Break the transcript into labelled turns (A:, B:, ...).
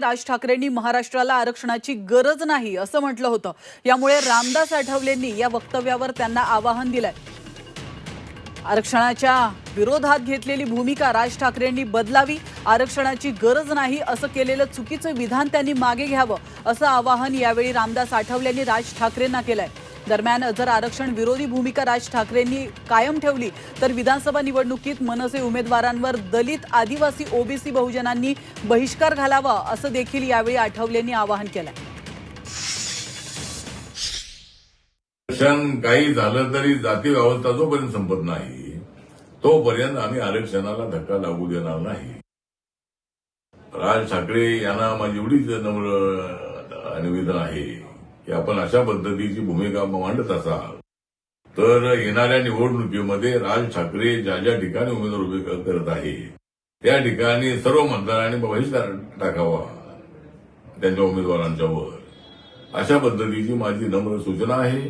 A: राज ठाकरेंनी महाराष्ट्राला आरक्षणाची गरज नाही असं म्हटलं होतं. यामुळे रामदास आठवलेंनी या वक्तव्यावर त्यांना आवाहन दिलंय. आरक्षणाच्या विरोधात घेतलेली भूमिका राज ठाकरेंनी बदलावी आरक्षणाची गरज नाही असं केलेलं चुकीचं विधान त्यांनी मागे घ्यावं असं आवाहन यावेळी रामदास आठवलेंनी राज ठाकरेंना केलंय. दरम्यान जर आरक्षण विरोधी भूमिका राज ठाकरेंनी कायम ठेवली तर विधानसभा निवडणुकीत मनसे उमेदवारांवर दलित आदिवासी ओबीसी बहुजनांनी बहिष्कार घालावा असं देखील यावेळी आठवलेंनी आवाहन केलं
B: आरक्षण काही झालं तरी जाती व्यवस्था जोपर्यंत संपत नाही तोपर्यंत आम्ही आरक्षणाला धक्का लागू देणार नाही. राज ठाकरे यांना माझी एवढीच नम्र निवेदन आहे. की आपण अशा पद्धतीची भूमिका मांडत असाल. तर येणाऱ्या निवडणुकीमध्ये राज ठाकरे ज्या ज्या ठिकाणी उमेदवार उभे करत आहे त्या ठिकाणी सर्व मतदारांनी बहिष्कार टाकावा त्यांच्या उमेदवारांच्यावर. अशा पद्धतीची माझी नम्र सूचना आहे.